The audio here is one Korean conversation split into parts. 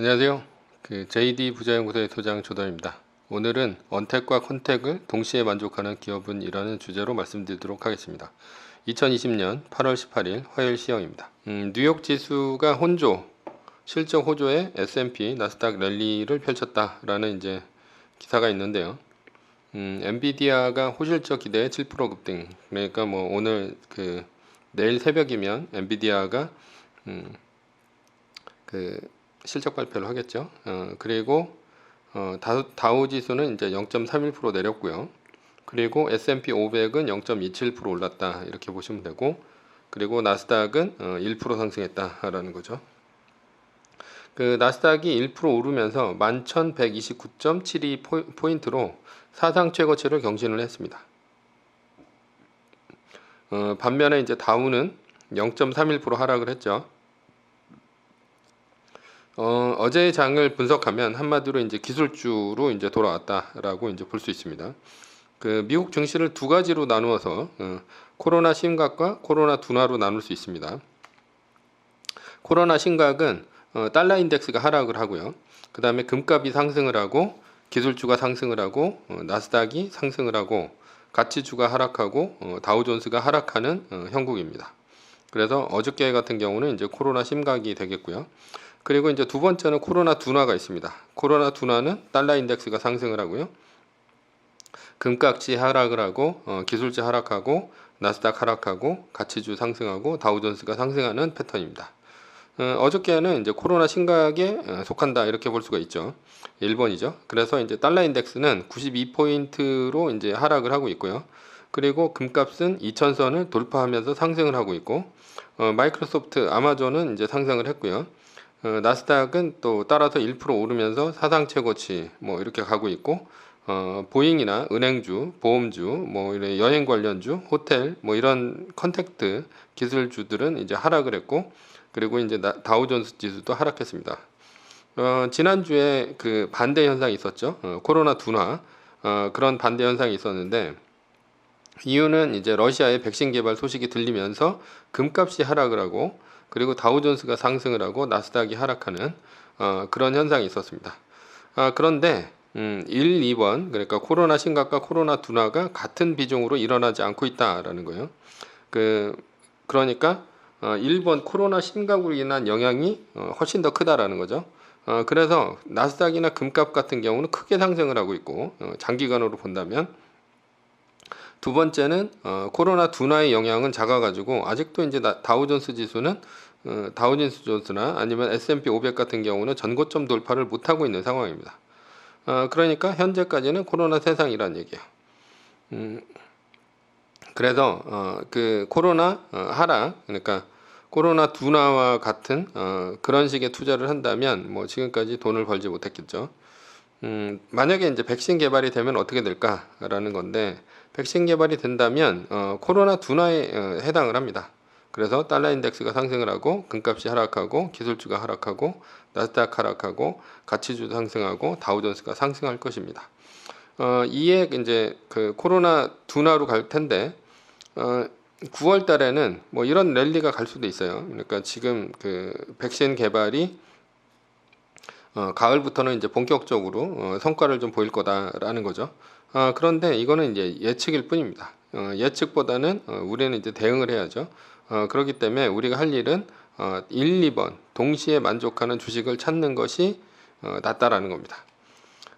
안녕하세요. 그 JD 부자연구소의 소장 조던입니다. 오늘은 언택과 컨택을 동시에 만족하는 기업은 이라는 주제로 말씀드리도록 하겠습니다. 2020년 8월 18일 화요일 시영입니다. 음, 뉴욕 지수가 혼조, 실적 호조에 S&P, 나스닥 랠리를 펼쳤다라는 이제 기사가 있는데요. 음, 엔비디아가 호실적 기대에 7% 급등. 그러니까 뭐 오늘 그 내일 새벽이면 엔비디아가 음, 그 실적 발표를 하겠죠. 어, 그리고 어, 다우, 지수는 이제 0.31% 내렸고요. 그리고 S&P 500은 0.27% 올랐다 이렇게 보시면 되고 그리고 나스닥은 어, 1% 상승했다라는 거죠. 그 나스닥이 1% 오르면서 1129.72 포인트로 사상 최고치를 경신을 했습니다. 어, 반면에 이제 다우는 0.31% 하락을 했죠. 어, 어제의 장을 분석하면 한마디로 이제 기술주로 이제 돌아왔다라고 이제 볼 수 있습니다. 그 미국 증시를 두 가지로 나누어서 어, 코로나 심각과 코로나 둔화로 나눌 수 있습니다. 코로나 심각은 어, 달러 인덱스가 하락을 하고요. 그 다음에 금값이 상승을 하고 기술주가 상승을 하고 어, 나스닥이 상승을 하고 가치주가 하락하고 어, 다우존스가 하락하는 어, 형국입니다. 그래서 어저께 같은 경우는 이제 코로나 심각이 되겠고요. 그리고 이제 두 번째는 코로나 둔화가 있습니다. 코로나 둔화는 달러 인덱스가 상승을 하고요. 금값이 하락을 하고 어, 기술지 하락하고 나스닥 하락하고 가치주 상승하고 다우존스가 상승하는 패턴입니다. 어, 저께는 이제 코로나 심각에 어, 속한다 이렇게 볼 수가 있죠. 1번이죠. 그래서 이제 달러 인덱스는 92포인트로 이제 하락을 하고 있고요. 그리고 금값은 2000선을 돌파하면서 상승을 하고 있고 어, 마이크로소프트, 아마존은 이제 상승을 했고요. 어, 나스닥은 또 따라서 1% 오르면서 사상 최고치 뭐 이렇게 가고 있고 어, 보잉이나 은행주, 보험주, 뭐 이런 여행 관련주, 호텔 뭐 이런 컨택트 기술주들은 이제 하락을 했고 그리고 이제 다우존스 지수도 하락했습니다. 어, 지난주에 그 반대 현상이 있었죠. 어, 코로나 둔화 어, 그런 반대 현상이 있었는데 이유는 이제 러시아의 백신 개발 소식이 들리면서 금값이 하락을 하고 그리고 다우존스가 상승을 하고 나스닥이 하락하는 어, 그런 현상이 있었습니다. 아, 그런데 음, 1, 2번 그러니까 코로나 심각과 코로나 둔화가 같은 비중으로 일어나지 않고 있다라는 거예요. 그 그러니까 어, 1번 코로나 심각으로 인한 영향이 어, 훨씬 더 크다라는 거죠. 어, 그래서 나스닥이나 금값 같은 경우는 크게 상승을 하고 있고 어, 장기간으로 본다면 두 번째는 어, 코로나 둔화의 영향은 작아가지고 아직도 이제 다우존스 지수는 어, 다우존스 존스나 아니면 S&P 500 같은 경우는 전고점 돌파를 못하고 있는 상황입니다. 어, 그러니까 현재까지는 코로나 세상이란 얘기야. 음, 그래서 어, 그 코로나 어, 하락 그러니까 코로나 둔화와 같은 어, 그런 식의 투자를 한다면 뭐 지금까지 돈을 벌지 못했겠죠. 음, 만약에 이제 백신 개발이 되면 어떻게 될까라는 건데 백신 개발이 된다면 어, 코로나 둔화에 어, 해당을 합니다. 그래서 달러 인덱스가 상승을 하고 금값이 하락하고 기술주가 하락하고 나스닥 하락하고 가치주도 상승하고 다우존스가 상승할 것입니다. 어, 이에 이제 그 코로나 둔화로 갈 텐데 어, 9월 달에는 뭐 이런 랠리가 갈 수도 있어요. 그러니까 지금 그 백신 개발이 어, 가을부터는 이제 본격적으로 어, 성과를 좀 보일 거다라는 거죠. 어, 그런데 이거는 이제 예측일 뿐입니다. 어, 예측보다는 어, 우리는 이제 대응을 해야죠. 어, 그렇기 때문에 우리가 할 일은 어, 1, 2번 동시에 만족하는 주식을 찾는 것이 어, 낫다라는 겁니다.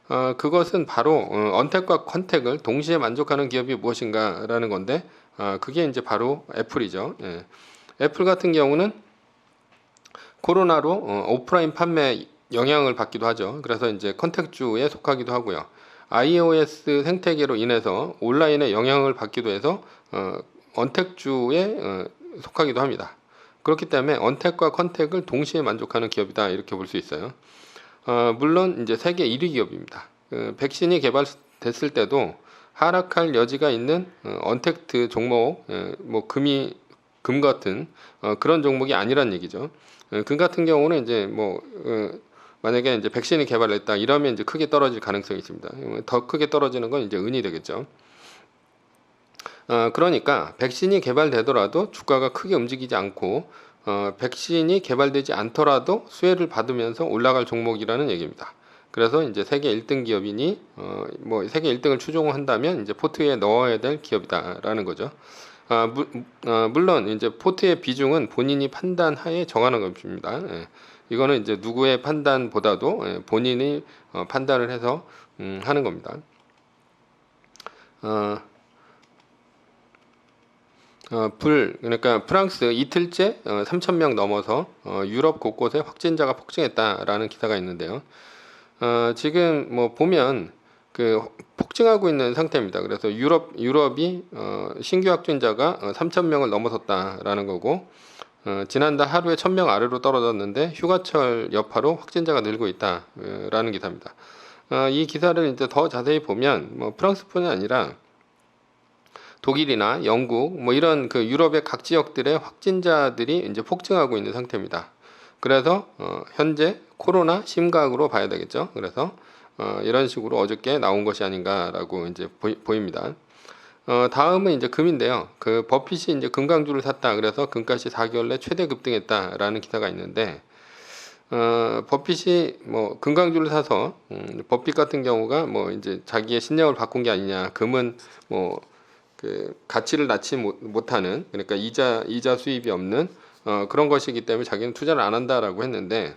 어, 그것은 바로 어, 언택과 컨택을 동시에 만족하는 기업이 무엇인가라는 건데 어, 그게 이제 바로 애플이죠. 예. 애플 같은 경우는 코로나로 어, 오프라인 판매 영향을 받기도 하죠. 그래서 이제 컨택주에 속하기도 하고요. iOS 생태계로 인해서 온라인에 영향을 받기도 해서 어, 언택주에 어, 속하기도 합니다. 그렇기 때문에 언택과 컨택을 동시에 만족하는 기업이다 이렇게 볼 수 있어요. 어, 물론 이제 세계 1위 기업입니다. 그 백신이 개발됐을 때도 하락할 여지가 있는 어, 언택트 종목, 어, 뭐 금이 금 같은 어, 그런 종목이 아니란 얘기죠. 어, 금 같은 경우는 이제 뭐 어, 만약에 이제 백신이 개발됐다 이러면 이제 크게 떨어질 가능성이 있습니다. 더 크게 떨어지는 건 이제 은이 되겠죠. 어, 그러니까 백신이 개발되더라도 주가가 크게 움직이지 않고 어, 백신이 개발되지 않더라도 수혜를 받으면서 올라갈 종목이라는 얘기입니다. 그래서 이제 세계 1등 기업이니 어, 뭐 세계 1등을 추종한다면 이제 포트에 넣어야 될 기업이다라는 거죠. 아, 무, 아, 물론 이제 포트의 비중은 본인이 판단하에 정하는 것입니다. 예. 이거는 이제 누구의 판단보다도 예, 본인이 어, 판단을 해서 음, 하는 겁니다. 어, 어, 불 그러니까 프랑스 이틀째 어, 3천 명 넘어서 어, 유럽 곳곳에 확진자가 폭증했다라는 기사가 있는데요. 어, 지금 뭐 보면 그 폭증하고 있는 상태입니다. 그래서 유럽 유럽이 어, 신규 확진자가 어, 3천 명을 넘어섰다라는 거고 어, 지난달 하루에 1,000명 아래로 떨어졌는데 휴가철 여파로 확진자가 늘고 있다라는 기사입니다. 어, 이 기사를 이제 더 자세히 보면 뭐 프랑스뿐이 아니라 독일이나 영국 뭐 이런 그 유럽의 각 지역들의 확진자들이 이제 폭증하고 있는 상태입니다. 그래서 어, 현재 코로나 심각으로 봐야 되겠죠. 그래서 어, 이런 식으로 어저께 나온 것이 아닌가라고 이제 보이, 니다 어, 다음은 이제 금인데요. 그 버핏이 이제 금강주를 샀다. 그래서 금값이 4개월 내 최대 급등했다라는 기사가 있는데 어, 버핏이 뭐 금강주를 사서 음, 버핏 같은 경우가 뭐 이제 자기의 신념을 바꾼 게 아니냐. 금은 뭐 그 가치를 못, 못하는 그러니까 이자 이자 수입이 없는 어, 그런 것이기 때문에 자기는 투자를 안 한다라고 했는데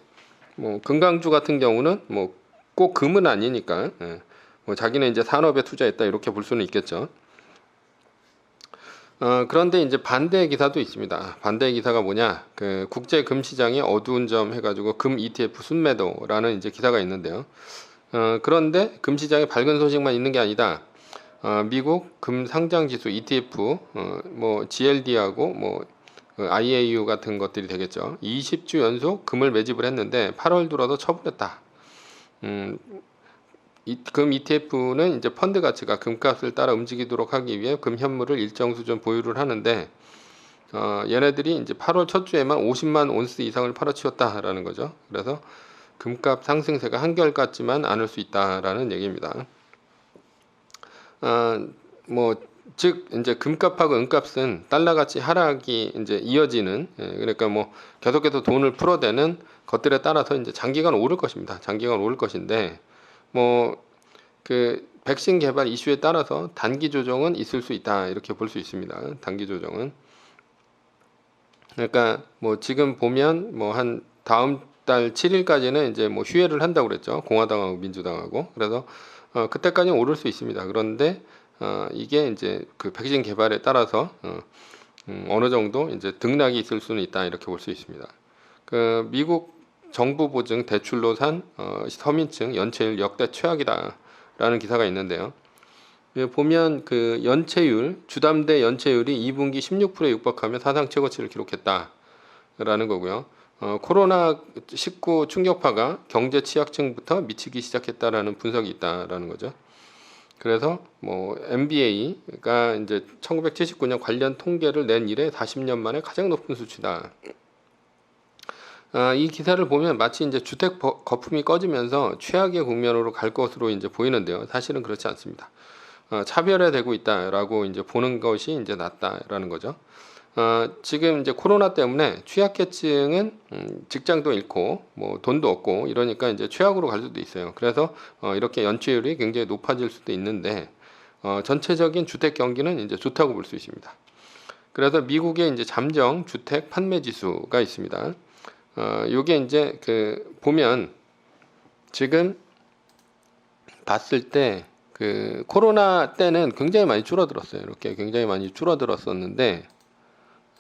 뭐 금강주 같은 경우는 뭐 꼭 금은 아니니까 예. 뭐 자기는 이제 산업에 투자했다 이렇게 볼 수는 있겠죠. 어, 그런데 이제 반대 기사도 있습니다. 반대 기사가 뭐냐? 그 국제 금 시장의 어두운 점 해가지고 금 ETF 순매도라는 이제 기사가 있는데요. 어, 그런데 금 시장에 밝은 소식만 있는 게 아니다. 어, 미국 금 상장 지수 ETF, 어, 뭐 GLD하고 뭐그 IAU 같은 것들이 되겠죠. 20주 연속 금을 매집을 했는데 8월 들어도 처분했다. 음, 이, 금 ETF는 이제 펀드 가치가 금값을 따라 움직이도록 하기 위해 금 현물을 일정 수준 보유를 하는데 어, 얘네들이 이제 8월 첫 주에만 50만 온스 이상을 팔아치웠다라는 거죠. 그래서 금값 상승세가 한결 같지만 않을 수 있다라는 얘기입니다. 어, 뭐즉 이제 금값하고 은값은 달러 가치 하락이 이제 이어지는 예, 그러니까 뭐 계속해서 돈을 풀어대는 것들에 따라서 이제 장기간 오를 것입니다. 장기간 오를 것인데 뭐 그 백신 개발 이슈에 따라서 단기 조정은 있을 수 있다 이렇게 볼 수 있습니다. 단기 조정은 그러니까 뭐 지금 보면 뭐 한 다음 달 7일까지는 이제 뭐 휴회를 한다고 그랬죠. 공화당하고 민주당하고 그래서 어, 그때까지는 오를 수 있습니다. 그런데 어, 이게 이제 그 백신 개발에 따라서 어, 음, 어느 정도 이제 등락이 있을 수는 있다 이렇게 볼 수 있습니다. 그 미국 정부 보증 대출로 산 어, 서민층 연체율 역대 최악이다라는 기사가 있는데요. 예, 보면 그 연체율 주담대 연체율이 2분기 16%에 육박하며 사상 최고치를 기록했다라는 거고요. 어, 코로나 19 충격파가 경제 취약층부터 미치기 시작했다라는 분석이 있다라는 거죠. 그래서 뭐 MBA가 이제 1979년 관련 통계를 낸 이래 40년 만에 가장 높은 수치다. 아, 이 기사를 보면 마치 이제 주택 거품이 꺼지면서 최악의 국면으로 갈 것으로 이제 보이는데요. 사실은 그렇지 않습니다. 어, 차별화되고 있다라고 이제 보는 것이 이제 낫다라는 거죠. 어, 지금 이제 코로나 때문에 취약계층은 음, 직장도 잃고 뭐 돈도 없고 이러니까 이제 최악으로 갈 수도 있어요. 그래서 어, 이렇게 연체율이 굉장히 높아질 수도 있는데 어, 전체적인 주택 경기는 이제 좋다고 볼 수 있습니다. 그래서 미국의 이제 잠정 주택 판매 지수가 있습니다. 어, 요게 이제 그 보면 지금 봤을 때 그 코로나 때는 굉장히 많이 줄어들었어요. 이렇게 굉장히 많이 줄어들었었는데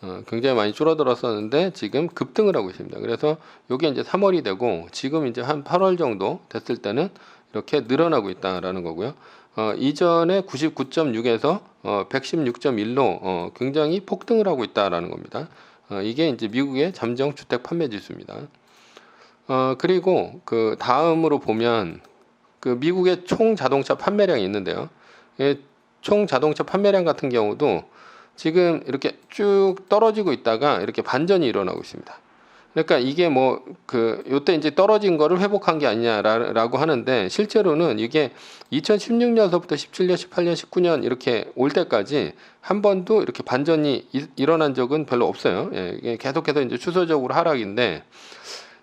어, 굉장히 많이 줄어들었었는데 지금 급등을 하고 있습니다. 그래서 요게 이제 3월이 되고 지금 이제 한 8월 정도 됐을 때는 이렇게 늘어나고 있다라는 거고요. 어, 이전에 99.6에서 어, 116.1로 어, 굉장히 폭등을 하고 있다라는 겁니다. 어, 이게 이제 미국의 잠정 주택 판매 지수입니다. 어, 그리고 그 다음으로 보면 그 미국의 총 자동차 판매량이 있는데요. 총 자동차 판매량 같은 경우도 지금 이렇게 쭉 떨어지고 있다가 이렇게 반전이 일어나고 있습니다. 그러니까 이게 뭐 그 요때 이제 떨어진 거를 회복한 게 아니냐라고 하는데 실제로는 이게 2016년서부터 17년, 18년, 19년 이렇게 올 때까지 한 번도 이렇게 반전이 이- 일어난 적은 별로 없어요. 예, 계속해서 이제 추세적으로 하락인데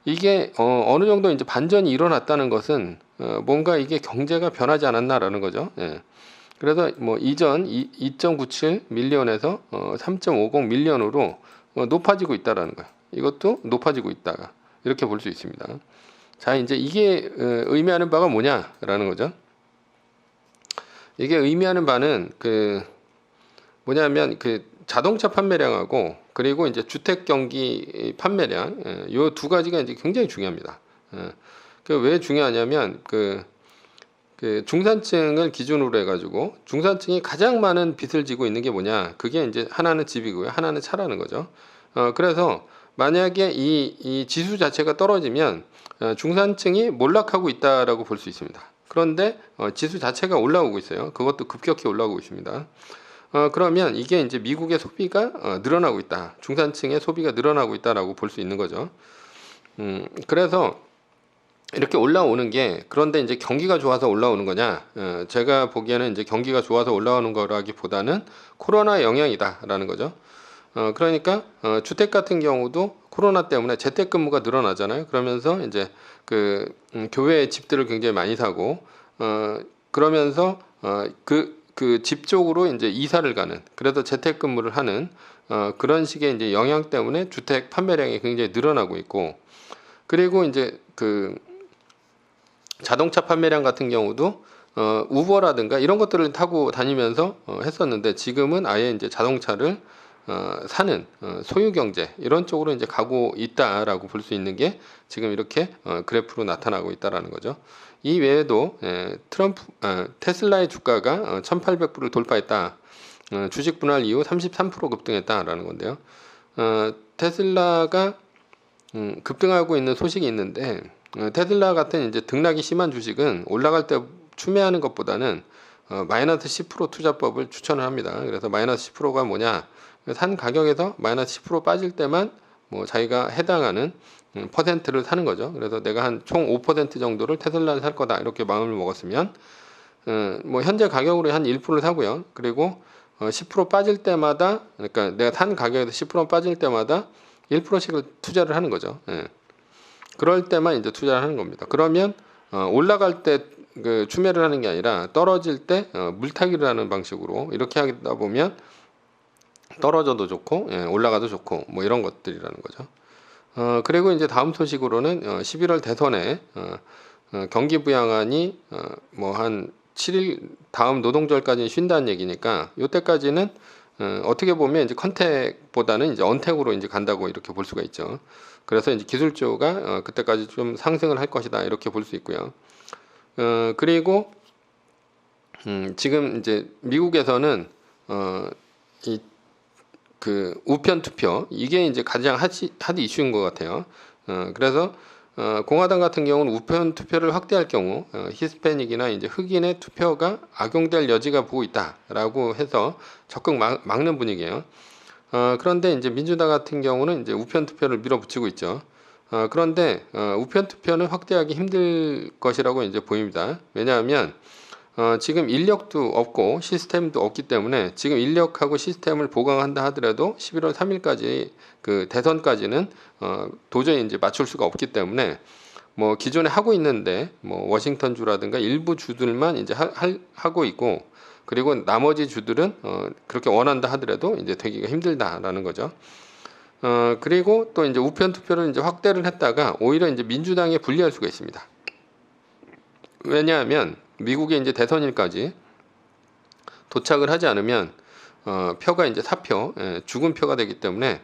이게 어, 어느 정도 이제 반전이 일어났다는 것은 어, 뭔가 이게 경제가 변하지 않았나라는 거죠. 예. 그래서 뭐 이전 2.97 밀리언에서 어, 3.50 밀리언으로 어, 높아지고 있다라는 거예요. 이것도 높아지고 있다가 이렇게 볼 수 있습니다. 자, 이제 이게 어, 의미하는 바가 뭐냐라는 거죠. 이게 의미하는 바는 그 뭐냐면 그 자동차 판매량하고 그리고 이제 주택 경기 판매량 이두 가지가 이제 굉장히 중요합니다. 그왜 중요하냐면 그, 그 중산층을 기준으로 해가지고 중산층이 가장 많은 빚을 지고 있는 게 뭐냐? 그게 이제 하나는 집이고요, 하나는 차라는 거죠. 어, 그래서 만약에 이, 이 지수 자체가 떨어지면 어, 중산층이 몰락하고 있다라고 볼 수 있습니다. 그런데 어, 지수 자체가 올라오고 있어요. 그것도 급격히 올라오고 있습니다. 어, 그러면 이게 이제 미국의 소비가 어, 늘어나고 있다. 중산층의 소비가 늘어나고 있다라고 볼 수 있는 거죠. 음, 그래서 이렇게 올라오는 게 그런데 이제 경기가 좋아서 올라오는 거냐? 어, 제가 보기에는 이제 경기가 좋아서 올라오는 거라기보다는 코로나 영향이다라는 거죠. 어, 그러니까 어, 주택 같은 경우도 코로나 때문에 재택근무가 늘어나잖아요. 그러면서 이제 그 음, 교회 집들을 굉장히 많이 사고 어, 그러면서 어, 그 그 집 쪽으로 이제 이사를 가는 그래서 재택근무를 하는 어, 그런 식의 이제 영향 때문에 주택 판매량이 굉장히 늘어나고 있고 그리고 이제 그 자동차 판매량 같은 경우도 어, 우버라든가 이런 것들을 타고 다니면서 어, 했었는데 지금은 아예 이제 자동차를 어, 사는 어, 소유 경제 이런 쪽으로 이제 가고 있다라고 볼 수 있는 게 지금 이렇게 어, 그래프로 나타나고 있다라는 거죠. 이 외에도 예, 트럼프 아, 테슬라의 주가가 어, 1,800불을 돌파했다. 어, 주식 분할 이후 33% 급등했다라는 건데요. 어, 테슬라가 음, 급등하고 있는 소식이 있는데 어, 테슬라 같은 이제 등락이 심한 주식은 올라갈 때 추매하는 것보다는 어, 마이너스 10% 투자법을 추천을 합니다. 그래서 마이너스 10%가 뭐냐? 산 가격에서 마이너스 10% 빠질 때만 뭐 자기가 해당하는 음, 퍼센트를 사는 거죠. 그래서 내가 한 총 5% 정도를 테슬라를 살 거다 이렇게 마음을 먹었으면 어, 뭐 현재 가격으로 한 1%를 사고요. 그리고 어, 10% 빠질 때마다 그러니까 내가 산 가격에서 10% 빠질 때마다 1%씩을 투자를 하는 거죠. 예. 그럴 때만 이제 투자를 하는 겁니다. 그러면 어, 올라갈 때 그 추매를 하는 게 아니라 떨어질 때 어, 물타기를 하는 방식으로 이렇게 하다 보면 떨어져도 좋고 예, 올라가도 좋고 뭐 이런 것들이라는 거죠. 어, 그리고 이제 다음 소식으로는 어, 11월 대선에 어, 어, 경기 부양안이 어, 뭐한 7일 다음 노동절까지 쉰다는 얘기니까 이때까지는 어, 어떻게 보면 이제 컨택보다는 이제 언택으로 이제 간다고 이렇게 볼 수가 있죠. 그래서 이제 기술주가 어, 그때까지 좀 상승을 할 것이다 이렇게 볼 수 있고요. 어, 그리고 음, 지금 이제 미국에서는 어, 이 그 우편 투표 이게 이제 가장 핫이, 핫 이슈인 것 같아요. 어, 그래서 어, 공화당 같은 경우는 우편 투표를 확대할 경우 어, 히스패닉이나 이제 흑인의 투표가 악용될 여지가 보고 있다라고 해서 적극 막, 막는 분위기예요. 어, 그런데 이제 민주당 같은 경우는 이제 우편 투표를 밀어붙이고 있죠. 어, 그런데 어, 우편 투표는 확대하기 힘들 것이라고 이제 보입니다. 왜냐하면 어, 지금 인력도 없고 시스템도 없기 때문에 지금 인력하고 시스템을 보강한다 하더라도 11월 3일까지 그 대선까지는 어, 도저히 이제 맞출 수가 없기 때문에 뭐 기존에 하고 있는데 뭐 워싱턴 주라든가 일부 주들만 이제 하, 할- 하고 있고 그리고 나머지 주들은 어, 그렇게 원한다 하더라도 이제 되기가 힘들다라는 거죠. 어, 그리고 또 이제 우편 투표를 이제 확대를 했다가 오히려 이제 민주당에 불리할 수가 있습니다. 왜냐하면 미국의 이제 대선일까지 도착을 하지 않으면 어, 표가 이제 사표, 예, 죽은 표가 되기 때문에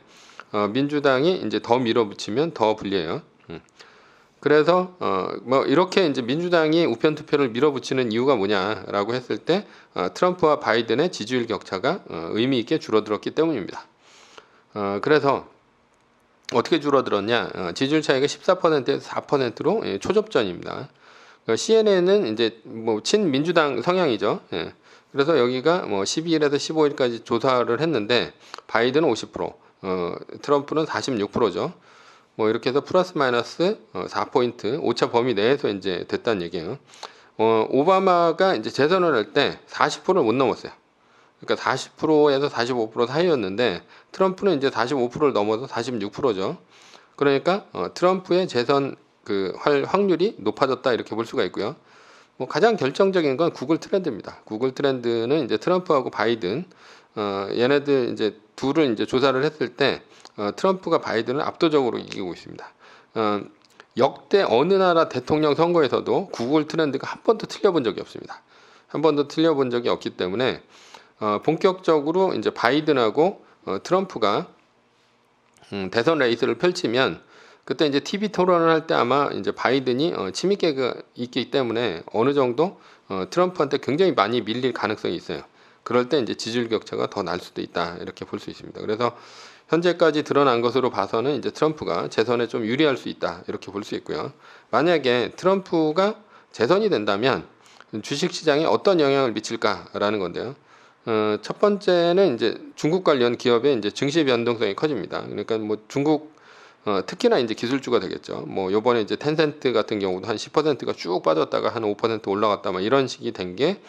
어, 민주당이 이제 더 밀어붙이면 더 불리해요. 음. 그래서 어, 뭐 이렇게 이제 민주당이 우편 투표를 밀어붙이는 이유가 뭐냐라고 했을 때 어, 트럼프와 바이든의 지지율 격차가 어, 의미 있게 줄어들었기 때문입니다. 어, 그래서 어떻게 줄어들었냐? 어, 지지율 차이가 14%에서 4%로 예, 초접전입니다. CNN은 이제 뭐 친민주당 성향이죠. 예. 그래서 여기가 뭐 12일에서 15일까지 조사를 했는데 바이든은 50%, 어, 트럼프는 46%죠. 뭐 이렇게 해서 플러스 마이너스 어, 4포인트 오차 범위 내에서 이제 됐다는 얘기예요. 어, 오바마가 이제 재선을 할 때 40%를 못 넘었어요. 그러니까 40%에서 45% 사이였는데 트럼프는 이제 45%를 넘어서 46%죠. 그러니까 어, 트럼프의 재선 그 할 확률이 높아졌다 이렇게 볼 수가 있고요. 뭐 가장 결정적인 건 구글 트렌드입니다. 구글 트렌드는 이제 트럼프하고 바이든 어, 얘네들 이제 둘을 이제 조사를 했을 때 어, 트럼프가 바이든을 압도적으로 이기고 있습니다. 어, 역대 어느 나라 대통령 선거에서도 구글 트렌드가 한 번도 틀려본 적이 없습니다. 한 번도 틀려본 적이 없기 때문에 어, 본격적으로 이제 바이든하고 어, 트럼프가 음, 대선 레이스를 펼치면 그때 이제 TV 토론을 할 때 아마 이제 바이든이 어, 침입계가 있기 때문에 어느 정도 어, 트럼프한테 굉장히 많이 밀릴 가능성이 있어요. 그럴 때 이제 지지율 격차가 더 날 수도 있다 이렇게 볼 수 있습니다. 그래서 현재까지 드러난 것으로 봐서는 이제 트럼프가 재선에 좀 유리할 수 있다 이렇게 볼 수 있고요. 만약에 트럼프가 재선이 된다면 주식 시장에 어떤 영향을 미칠까라는 건데요. 어, 첫 번째는 이제 중국 관련 기업의 이제 증시 변동성이 커집니다. 그러니까 뭐 중국 어, 특히나 이제 기술주가 되겠죠. 뭐 요번에 이제 텐센트 같은 경우도 한 10%가 쭉 빠졌다가 한 5% 올라갔다 막 이런 식이 된게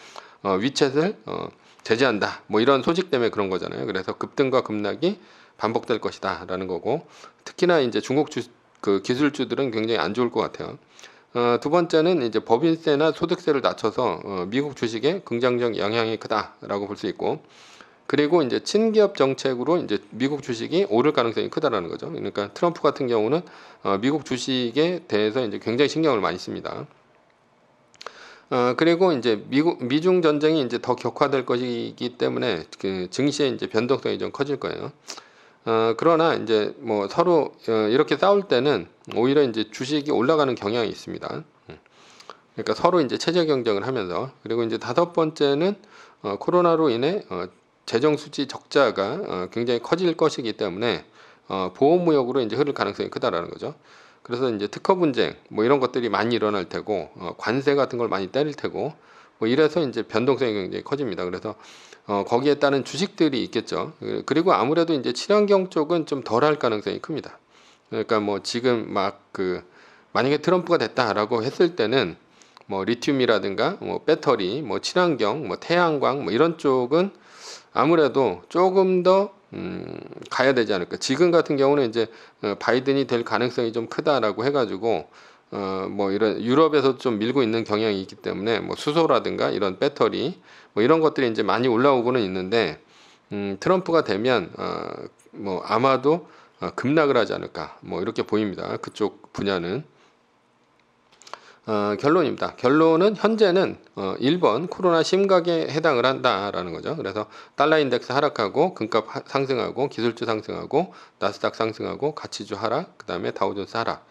어, 위챗을 어, 제재한다. 뭐 이런 소식 때문에 그런 거잖아요. 그래서 급등과 급락이 반복될 것이다라는 거고 특히나 이제 중국 주, 그 기술주들은 굉장히 안 좋을 것 같아요. 어, 두 번째는 이제 법인세나 소득세를 낮춰서 어, 미국 주식에 긍정적 영향이 크다라고 볼 수 있고 그리고 이제 친기업 정책으로 이제 미국 주식이 오를 가능성이 크다라는 거죠. 그러니까 트럼프 같은 경우는 어, 미국 주식에 대해서 이제 굉장히 신경을 많이 씁니다. 어, 그리고 이제 미국 미중 전쟁이 이제 더 격화될 것이기 때문에 그 증시의 이제 변동성이 좀 커질 거예요. 어, 그러나 이제 뭐 서로 어, 이렇게 싸울 때는 오히려 이제 주식이 올라가는 경향이 있습니다. 음. 그러니까 서로 이제 체제 경쟁을 하면서 그리고 이제 다섯 번째는 어, 코로나로 인해 어, 재정 수지 적자가 어, 굉장히 커질 것이기 때문에 어, 보호 무역으로 이제 흐를 가능성이 크다라는 거죠. 그래서 이제 특허 분쟁 뭐 이런 것들이 많이 일어날 테고 어, 관세 같은 걸 많이 때릴 테고 뭐 이래서 이제 변동성이 굉장히 커집니다. 그래서 어, 거기에 따른 주식들이 있겠죠. 그리고 아무래도 이제 친환경 쪽은 좀 덜 할 가능성이 큽니다. 그러니까 뭐 지금 막 그 만약에 트럼프가 됐다라고 했을 때는 뭐 리튬이라든가 뭐 배터리, 뭐 친환경, 뭐 태양광 뭐 이런 쪽은 아무래도 조금 더 음, 가야 되지 않을까. 지금 같은 경우는 이제 어, 바이든이 될 가능성이 좀 크다라고 해가지고 어, 뭐 이런 유럽에서 좀 밀고 있는 경향이 있기 때문에 뭐 수소라든가 이런 배터리 뭐 이런 것들이 이제 많이 올라오고는 있는데 음, 트럼프가 되면 어, 뭐 아마도 어, 급락을 하지 않을까 뭐 이렇게 보입니다. 그쪽 분야는 어, 결론입니다. 결론은 현재는 어, 1번 코로나 심각에 해당을 한다라는 거죠. 그래서 달러 인덱스 하락하고 금값 하, 상승하고 기술주 상승하고 나스닥 상승하고 가치주 하락, 그다음에 다우존스 하락.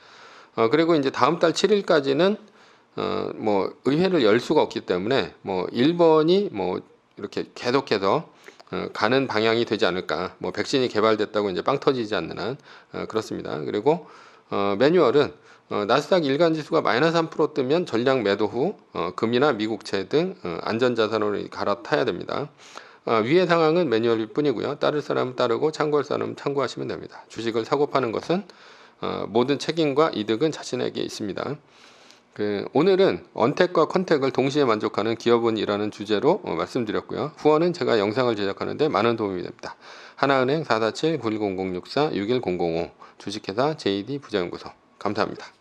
어, 그리고 이제 다음 달 7일까지는 어, 뭐 의회를 열 수가 없기 때문에 뭐 1번이 뭐 이렇게 계속해서 어, 가는 방향이 되지 않을까. 뭐 백신이 개발됐다고 이제 빵 터지지 않는 한 어, 그렇습니다. 그리고 어, 매뉴얼은 어, 나스닥 일간 지수가 마이너스 3% 뜨면 전량 매도 후 어, 금이나 미국채 등 어, 안전자산으로 갈아타야 됩니다. 어, 위의 상황은 매뉴얼일 뿐이고요. 따를 사람은 따르고 참고할 사람은 참고하시면 됩니다. 주식을 사고 파는 것은 어, 모든 책임과 이득은 자신에게 있습니다. 그 오늘은 언택과 컨택을 동시에 만족하는 기업은이라는 주제로 어, 말씀드렸고요. 후원은 제가 영상을 제작하는데 많은 도움이 됩니다. 하나은행 447-910064-61005 주식회사 JD 부자연구소 감사합니다.